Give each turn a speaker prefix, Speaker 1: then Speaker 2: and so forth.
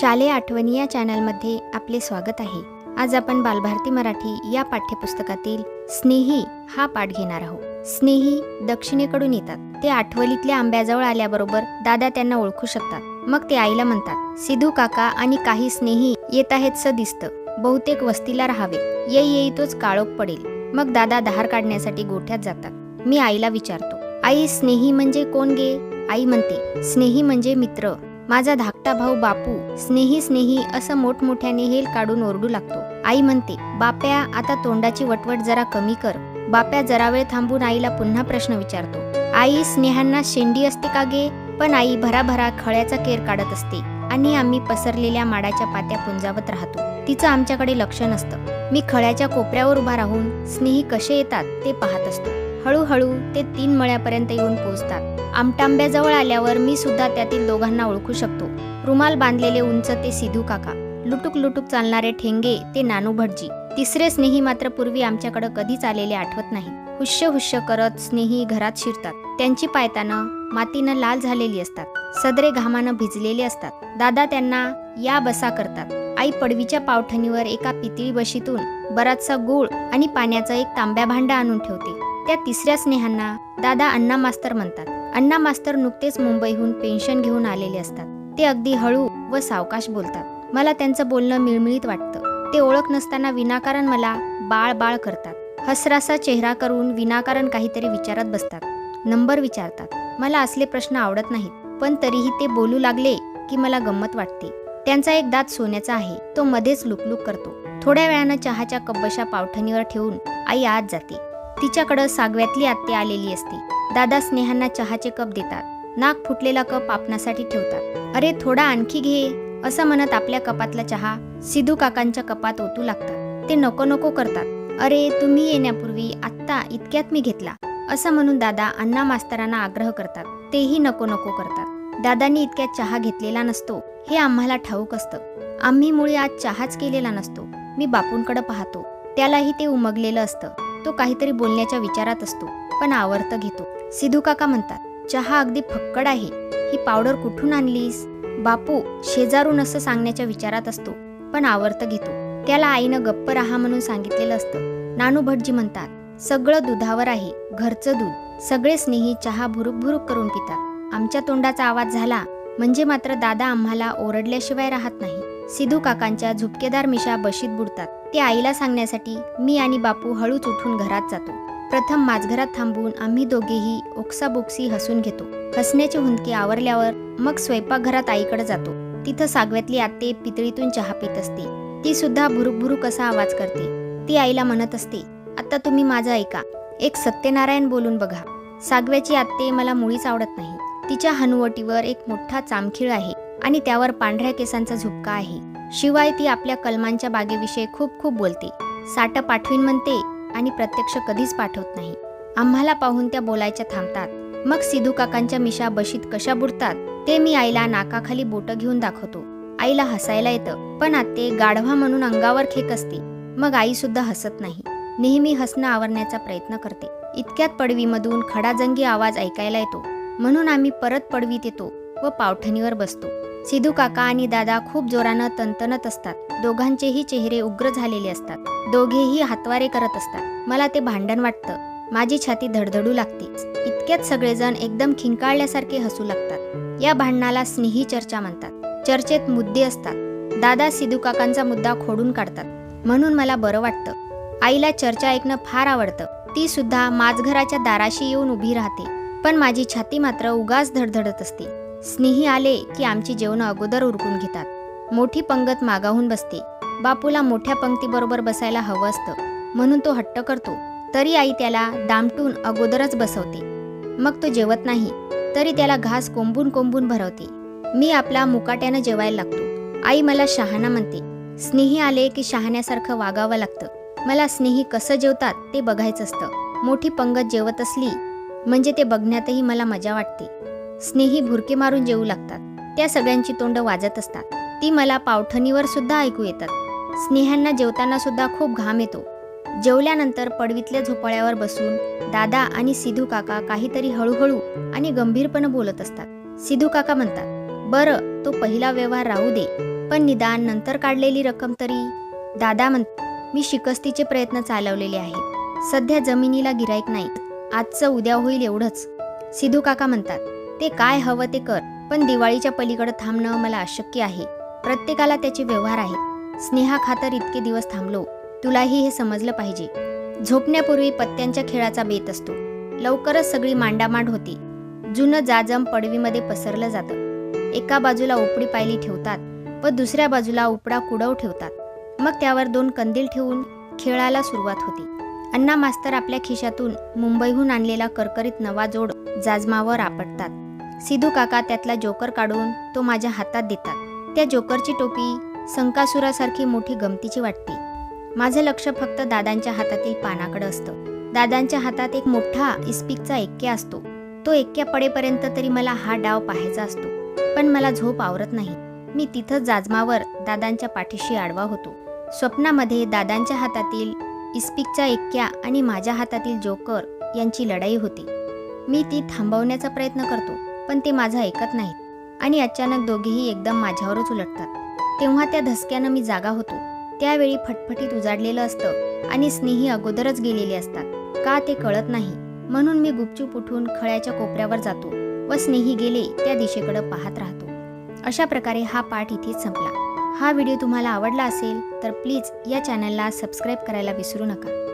Speaker 1: शालेय आठवणी या चॅनलमध्ये आपले स्वागत आहे. आज आपण बालभारती मराठी या पाठ्यपुस्तकातील स्नेही हा पाठ घेणार आहोत. स्नेही दक्षिणेकडून येतात. ते आठवलीतल्या आंब्याजवळ आल्याबरोबर दादा त्यांना ओळखू शकतात. मग ते आईला म्हणतात सिधू काका आणि काही स्नेही येत आहेत स दिसतं. बहुतेक वस्तीला राहावे. येई येई तोच काळोख पडेल. मग दादा धार काढण्यासाठी गोठ्यात जातात. मी आईला विचारतो आई स्नेही म्हणजे कोण गे? आई म्हणते स्नेही म्हणजे मित्र. माझा धाकटा भाऊ बापू स्नेही स्नेही असं मोठमोठ्याने हेल काढून ओरडू लागतो. आई म्हणते बाप्या आता तोंडाची वटवट जरा कमी कर. बाप्या जरा वेळ थांबून आईला पुन्हा प्रश्न विचारतो. आई स्नेहांना शेंडी असते का गे? पण आई भराभरा खळ्याचा केर काढत असते आणि आम्ही पसरलेल्या माडाच्या पात्या पुंजावत राहतो. तिचं आमच्याकडे लक्ष नसतं. मी खळ्याच्या कोपऱ्यावर उभा राहून स्नेही कसे येतात ते पाहत असतो. हळूहळू ते तीन मळ्यापर्यंत येऊन पोहोचतात. आमटांब्याजवळ आल्यावर मी सुद्धा त्यातील दोघांना ओळखू शकतो. रुमाल बांधलेले उंच ते सिधू काका. लुटुक लुटुक चालणारे ठेंगे ते नानू भटजी. तिसरे स्नेही मात्र पूर्वी आमच्याकडे कधीच आलेले आठवत नाही. हुश्य हुश्य करत स्नेही घरात शिरतात. त्यांची पायतानं मातीनं लाल झालेली असतात. सदरे घामानं भिजलेले असतात. दादा त्यांना या बसा करतात. आई पडवीच्या पावठणीवर एका पितळी बशीतून बराचसा गूळ आणि पाण्याचा एक तांब्या भांडा आणून ठेवते. त्या तिसऱ्या स्नेहांना दादा अण्णा मास्तर म्हणतात. अण्णा मास्तर नुकतेच मुंबईहून पेन्शन घेऊन आलेले असतात. ते अगदी हळू व सावकाश बोलतात. मला त्यांचं बोलणं मिळमिळीत वाटतं. ते ओळख नसताना विनाकारण मला बाळ बाळ करतात. हसरासा चेहरा करून विनाकारण काहीतरी विचारत बसतात. नंबर विचारतात. मला असले प्रश्न आवडत नाहीत पण तरीही ते बोलू लागले की मला गंमत वाटते. त्यांचा एक दात सोन्याचा आहे. तो मध्येच लुकलुक करतो. थोड्या वेळानं चहाच्या कब्बशा पावठणीवर ठेवून आई आत जाते. तिच्याकडं सागव्यातली आत्ते आलेली असते. दादा स्नेहांना चहाचे कप देतात. नाक फुटलेला कप आपणासाठी ठेवतात. अरे थोडा आणखी घे. असं म्हणत आपल्या कपातला चहा सिधू काकांच्या कपात ओतू लागतात. ते नको नको करतात. अरे तुम्ही येण्यापूर्वी आत्ता इतक्यात मी घेतला. असं म्हणून दादा अण्णा मास्तरांना आग्रह करतात. तेही नको नको करतात. दादांनी इतक्यात चहा घेतलेला नसतो. हे आम्हाला ठाऊक असतं. आम्ही मुळे आज चहाच केलेला नसतो. मी बापूंकडे पाहतो. त्यालाही ते उमगलेलं असतं. तो काहीतरी बोलण्याच्या विचारात असतो पण आवर्त घेतो. सिधू काका म्हणतात चहा अगदी फक्कड आहे. ही पावडर कुठून आणलीस? बापू शेजारून असं सांगण्याच्या विचारात असतो पण आवर्त घेतो. त्याला आईनं गप्प राहा म्हणून सांगितलेलं असतं. नानू भटजी म्हणतात सगळं दुधावर आहे घरचं दूध. सगळे स्नेही चहा भुरुक भुरुक करून पितात. आमच्या तोंडाचा आवाज झाला म्हणजे मात्र दादा आम्हाला ओरडल्याशिवाय राहत नाही. सिधू काकांच्या झुपकेदार मिशा बशीत बुडतात. ते आईला सांगण्यासाठी मी आणि बापू हळूच उठून घरात जातो. प्रथम माझघरात थांबून आम्ही दोघेही ओक्साबोक्सी हसून घेतो. हसण्याचे हुंदके आवरल्यावर मग स्वयंपाकघरात आईकडे जातो. तिथं सागव्यातली आत्ते पितळीतून चहा पित असते. ती सुद्धा भुरुक भुरुक असा आवाज करते. ती आईला म्हणत असते आता तुम्ही माझं ऐका. एक सत्यनारायण बोलून बघा. सागव्याची आत्ते मला मुळीच आवडत नाही. तिच्या हनुवटीवर एक मोठा चामखीळ आहे. आणि त्यावर पांढऱ्या केसांचा झुपका आहे. शिवाय ती आपल्या कलमांच्या बागेविषयी खूप खूप बोलते. साठं पाठवीन म्हणते आणि प्रत्यक्ष कधीच पाठवत नाही. आम्हाला पाहून त्या बोलायच्या थांबतात. मग सिधू काकांच्या मिशा बशीत कशा बुडतात ते मी आईला नाकाखाली बोटं घेऊन दाखवतो. आईला हसायला येतं पण आते गाढवा म्हणून अंगावर खेक असते. मग आई सुद्धा हसत नाही. नेहमी हसणं आवरण्याचा प्रयत्न करते. इतक्यात पडवीमधून खडाजंगी आवाज ऐकायला येतो. म्हणून आम्ही परत पडवीत येतो व पावठणीवर बसतो. सिधू काका आणि दादा खूप जोरानं तंतनत असतात. दोघांचेही चेहरे उग्र झालेले असतात. दोघेही हातवारे करत असतात. मला ते भांडण वाटतं. माझी छाती धडधडू लागते. इतक्यात सगळेजण एकदम खिंकाळल्यासारखे हसू लागतात. या भांडणाला स्नेही चर्चा म्हणतात. चर्चेत मुद्दे असतात. दादा सिधू काकांचा मुद्दा खोडून काढतात. म्हणून मला बरं वाटतं. आईला चर्चा ऐकणं फार आवडतं. ती सुद्धा माझघराच्या दाराशी येऊन उभी राहते. पण माझी छाती मात्र उगाच धडधडत असते. स्नेही आले की आमची जेवणं अगोदर उरकून घेतात. मोठी पंगत मागाहून बसते. बापूला मोठ्या पंक्तीबरोबर बसायला हवं असतं. म्हणून तो हट्ट करतो. तरी आई त्याला दामटून अगोदरच बसवते. मग तो जेवत नाही. तरी त्याला घास कोंबून कोंबून भरवते. मी आपला मुकाट्यानं जेवायला लागतो. आई मला शहाणा म्हणते. स्नेही आले की शहाण्यासारखं वागावं लागतं. मला स्नेही कसं जेवतात ते बघायचं असतं. मोठी पंगत जेवत असली म्हणजे ते बघण्यातही मला मजा वाटते. स्नेही भुरके मारून जेवू लागतात. त्या सगळ्यांची तोंड वाजत असतात. ती मला पावठणीवर सुद्धा ऐकू येतात. स्नेहांना जेवताना सुद्धा खूप घाम येतो. जेवल्यानंतर पडवीतल्या झोपाळ्यावर बसून दादा आणि सिधू काका काहीतरी हळूहळू आणि गंभीरपणे बोलत असतात. सिधू काका म्हणतात बरं तो पहिला व्यवहार राहू दे पण निदान नंतर काढलेली रक्कम तरी दादा म्हण मी शिकस्तीचे प्रयत्न चालवलेले आहेत. सध्या जमिनीला गिराईक नाही आजचं उद्या होईल एवढंच. सिधू काका म्हणतात ते काय हवं ते कर पण दिवाळीच्या पलीकडे थांबणं मला अशक्य आहे. प्रत्येकाला त्याचे व्यवहार आहेत. स्नेहा खातर इतके दिवस थांबलो तुलाही हे समजलं पाहिजे. झोपण्यापूर्वी पत्त्यांच्या खेळाचा बेत असतो. लवकरच सगळी मांडामांड होती. जुनं जाजम पडवीमध्ये पसरलं जातं. एका बाजूला उपडी पायली ठेवतात व दुसऱ्या बाजूला उपडा कुडव ठेवतात. मग त्यावर दोन कंदील ठेवून खेळाला सुरुवात होती. अण्णा मास्तर आपल्या खिशातून मुंबईहून आणलेला करकरीत नवा जोड जाजमावर आपटतात. सिधू काका त्यातला जोकर काढून तो माझ्या हातात देतात. त्या जोकरची टोपी संकासुरासारखी मोठी गमतीची वाटते. माझं लक्ष फक्त दादांच्या हातातील पानाकडे असतं. दादांच्या हातात एक मोठा इस्पिकचा एक्क्या असतो. तो एक्क्या पडेपर्यंत तरी मला हा डाव पाहायचा असतो. पण मला झोप आवरत नाही. मी तिथंच जाजमावर दादांच्या पाठीशी आडवा होतो. स्वप्नामध्ये दादांच्या हातातील इस्पिकचा एक्क्या आणि माझ्या हातातील जोकर यांची लढाई होती. मी ती थांबवण्याचा प्रयत्न करतो. पण ते माझं ऐकत नाहीत. आणि अचानक दोघेही एकदम माझ्यावरच उलटतात. तेव्हा त्या धसक्यानं मी जागा होतो. त्यावेळी फटफटीत उजाडलेलं असतं आणि स्नेही अगोदरच गेलेले असतात. का ते कळत नाही. म्हणून मी गुपचूप उठून खळ्याच्या कोपऱ्यावर जातो व स्नेही गेले त्या दिशेकडे पाहत राहतो. अशा प्रकारे हा पाठ इथेच संपला. हा व्हिडिओ तुम्हाला आवडला असेल तर प्लीज या चॅनलला सबस्क्राईब करायला विसरू नका.